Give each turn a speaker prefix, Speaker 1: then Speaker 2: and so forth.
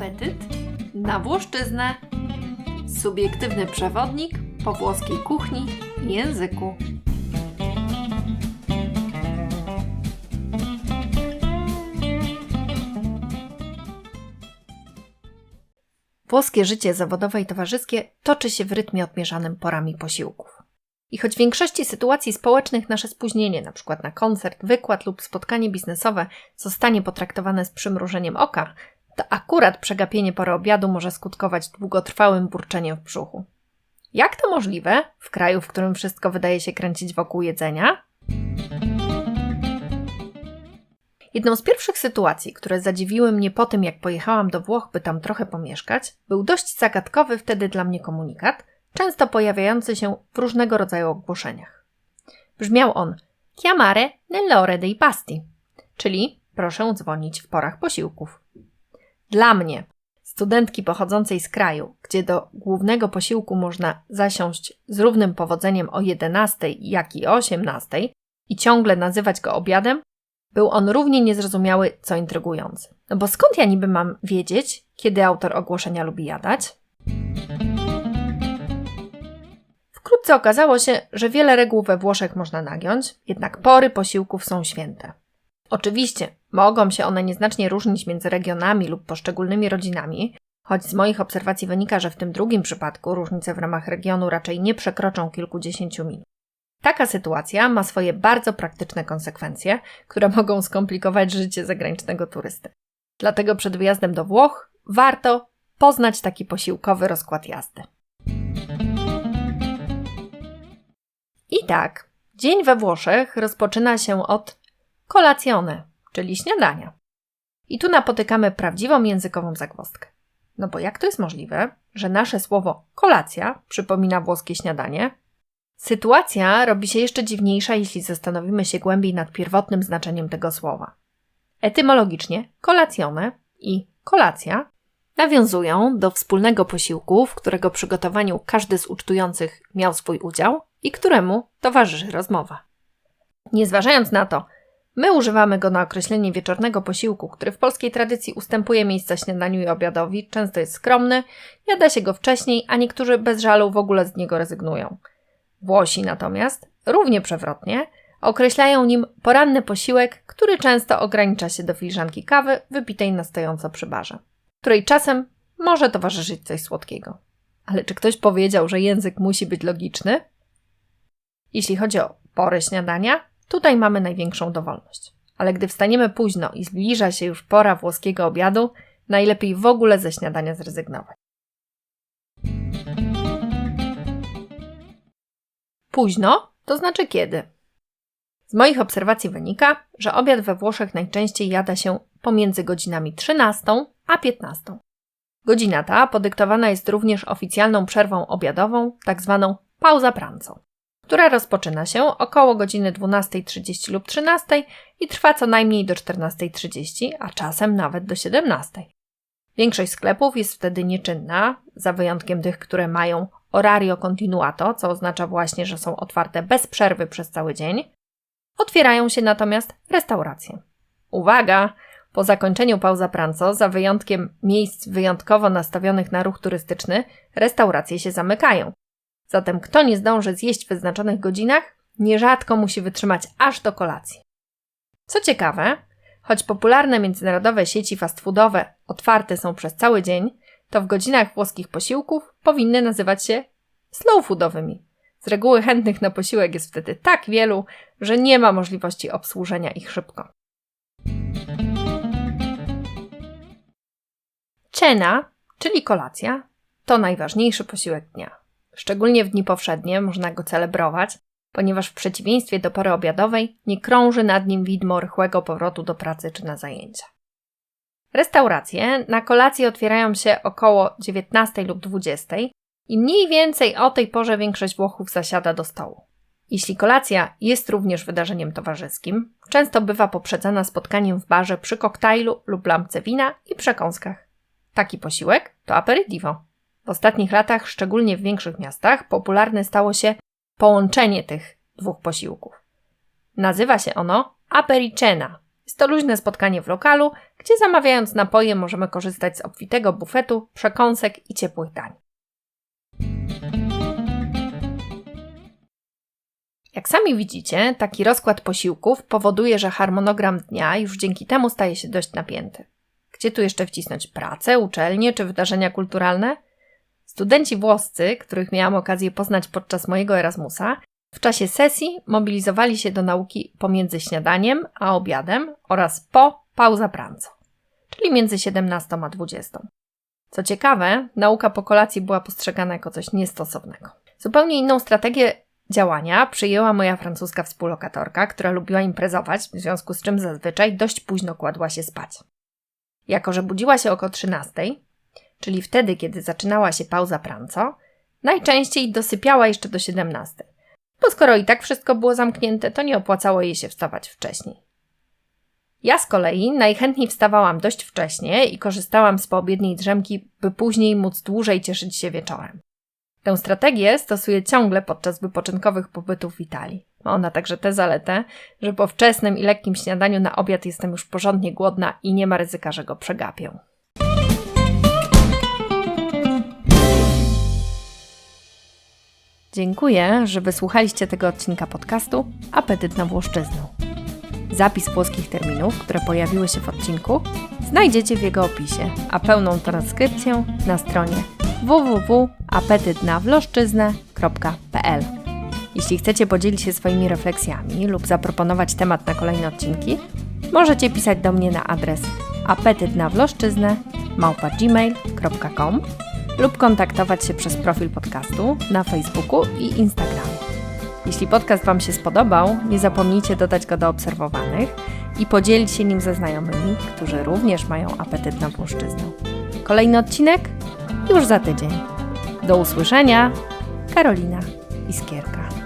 Speaker 1: Apetyt na Włoszczyznę. Subiektywny przewodnik po włoskiej kuchni i języku. Włoskie życie zawodowe i towarzyskie toczy się w rytmie odmierzanym porami posiłków. I choć w większości sytuacji społecznych nasze spóźnienie, np. na koncert, wykład lub spotkanie biznesowe, zostanie potraktowane z przymrużeniem oka, to akurat przegapienie pory obiadu może skutkować długotrwałym burczeniem w brzuchu. Jak to możliwe w kraju, w którym wszystko wydaje się kręcić wokół jedzenia? Jedną z pierwszych sytuacji, które zadziwiły mnie po tym, jak pojechałam do Włoch, by tam trochę pomieszkać, był dość zagadkowy wtedy dla mnie komunikat, często pojawiający się w różnego rodzaju ogłoszeniach. Brzmiał on chiamare nell'ore dei pasti, czyli proszę dzwonić w porach posiłków. Dla mnie, studentki pochodzącej z kraju, gdzie do głównego posiłku można zasiąść z równym powodzeniem o 11 jak i o 18 i ciągle nazywać go obiadem, był on równie niezrozumiały, co intrygujący. No bo skąd ja niby mam wiedzieć, kiedy autor ogłoszenia lubi jadać? Wkrótce okazało się, że wiele reguł we Włoszech można nagiąć, jednak pory posiłków są święte. Oczywiście mogą się one nieznacznie różnić między regionami lub poszczególnymi rodzinami, choć z moich obserwacji wynika, że w tym drugim przypadku różnice w ramach regionu raczej nie przekroczą kilkudziesięciu minut. Taka sytuacja ma swoje bardzo praktyczne konsekwencje, które mogą skomplikować życie zagranicznego turysty. Dlatego przed wyjazdem do Włoch warto poznać taki posiłkowy rozkład jazdy. I tak, dzień we Włoszech rozpoczyna się od kolacjone, czyli śniadania. I tu napotykamy prawdziwą językową zagwozdkę. No bo jak to jest możliwe, że nasze słowo kolacja przypomina włoskie śniadanie? Sytuacja robi się jeszcze dziwniejsza, jeśli zastanowimy się głębiej nad pierwotnym znaczeniem tego słowa. Etymologicznie kolacjone i kolacja nawiązują do wspólnego posiłku, w którego przygotowaniu każdy z ucztujących miał swój udział i któremu towarzyszy rozmowa. Nie zważając na to, my używamy go na określenie wieczornego posiłku, który w polskiej tradycji ustępuje miejsca śniadaniu i obiadowi, często jest skromny, jada się go wcześniej, a niektórzy bez żalu w ogóle z niego rezygnują. Włosi natomiast, równie przewrotnie, określają nim poranny posiłek, który często ogranicza się do filiżanki kawy wypitej na stojąco przy barze, której czasem może towarzyszyć coś słodkiego. Ale czy ktoś powiedział, że język musi być logiczny? Jeśli chodzi o pory śniadania, tutaj mamy największą dowolność. Ale gdy wstaniemy późno i zbliża się już pora włoskiego obiadu, najlepiej w ogóle ze śniadania zrezygnować. Późno to znaczy kiedy? Z moich obserwacji wynika, że obiad we Włoszech najczęściej jada się pomiędzy godzinami 13 a 15. Godzina ta podyktowana jest również oficjalną przerwą obiadową, tak zwaną pauza pranzo, która rozpoczyna się około godziny 12.30 lub 13.00 i trwa co najmniej do 14.30, a czasem nawet do 17.00. Większość sklepów jest wtedy nieczynna, za wyjątkiem tych, które mają orario continuato, co oznacza właśnie, że są otwarte bez przerwy przez cały dzień. Otwierają się natomiast restauracje. Uwaga! Po zakończeniu pauza pranco, za wyjątkiem miejsc wyjątkowo nastawionych na ruch turystyczny, restauracje się zamykają. Zatem kto nie zdąży zjeść w wyznaczonych godzinach, nierzadko musi wytrzymać aż do kolacji. Co ciekawe, choć popularne międzynarodowe sieci fast foodowe otwarte są przez cały dzień, to w godzinach włoskich posiłków powinny nazywać się slow foodowymi. Z reguły chętnych na posiłek jest wtedy tak wielu, że nie ma możliwości obsłużenia ich szybko. Cena, czyli kolacja, to najważniejszy posiłek dnia. Szczególnie w dni powszednie można go celebrować, ponieważ w przeciwieństwie do pory obiadowej nie krąży nad nim widmo rychłego powrotu do pracy czy na zajęcia. Restauracje na kolację otwierają się około 19 lub 20 i mniej więcej o tej porze większość Włochów zasiada do stołu. Jeśli kolacja jest również wydarzeniem towarzyskim, często bywa poprzedzana spotkaniem w barze przy koktajlu lub lampce wina i przekąskach. Taki posiłek to aperitivo. W ostatnich latach, szczególnie w większych miastach, popularne stało się połączenie tych dwóch posiłków. Nazywa się ono apericena, Jest to luźne spotkanie w lokalu, gdzie zamawiając napoje możemy korzystać z obfitego bufetu, przekąsek i ciepłych dań. Jak sami widzicie, taki rozkład posiłków powoduje, że harmonogram dnia już dzięki temu staje się dość napięty. Gdzie tu jeszcze wcisnąć pracę, uczelnie czy wydarzenia kulturalne? Studenci włoscy, których miałam okazję poznać podczas mojego Erasmusa, w czasie sesji mobilizowali się do nauki pomiędzy śniadaniem a obiadem oraz po pauza pranzo, czyli między 17 a 20. Co ciekawe, nauka po kolacji była postrzegana jako coś niestosownego. Zupełnie inną strategię działania przyjęła moja francuska współlokatorka, która lubiła imprezować, w związku z czym zazwyczaj dość późno kładła się spać. Jako, że budziła się około 13, czyli wtedy, kiedy zaczynała się pauza pranco, najczęściej dosypiała jeszcze do 17, bo skoro i tak wszystko było zamknięte, to nie opłacało jej się wstawać wcześniej. Ja z kolei najchętniej wstawałam dość wcześnie i korzystałam z poobiedniej drzemki, by później móc dłużej cieszyć się wieczorem. Tę strategię stosuję ciągle podczas wypoczynkowych pobytów w Italii. Ma ona także tę zaletę, że po wczesnym i lekkim śniadaniu na obiad jestem już porządnie głodna i nie ma ryzyka, że go przegapię. Dziękuję, że wysłuchaliście tego odcinka podcastu Apetyt na Włoszczyznę. Zapis włoskich terminów, które pojawiły się w odcinku, znajdziecie w jego opisie, a pełną transkrypcję na stronie www.apetytnawloszczyznę.pl Jeśli chcecie podzielić się swoimi refleksjami lub zaproponować temat na kolejne odcinki, możecie pisać do mnie na adres apetytnawloszczyznę.gmail.com lub kontaktować się przez profil podcastu na Facebooku i Instagramie. Jeśli podcast Wam się spodobał, nie zapomnijcie dodać go do obserwowanych i podzielić się nim ze znajomymi, którzy również mają apetyt na włoszczyznę. Kolejny odcinek już za tydzień. Do usłyszenia, Karolina Iskierka.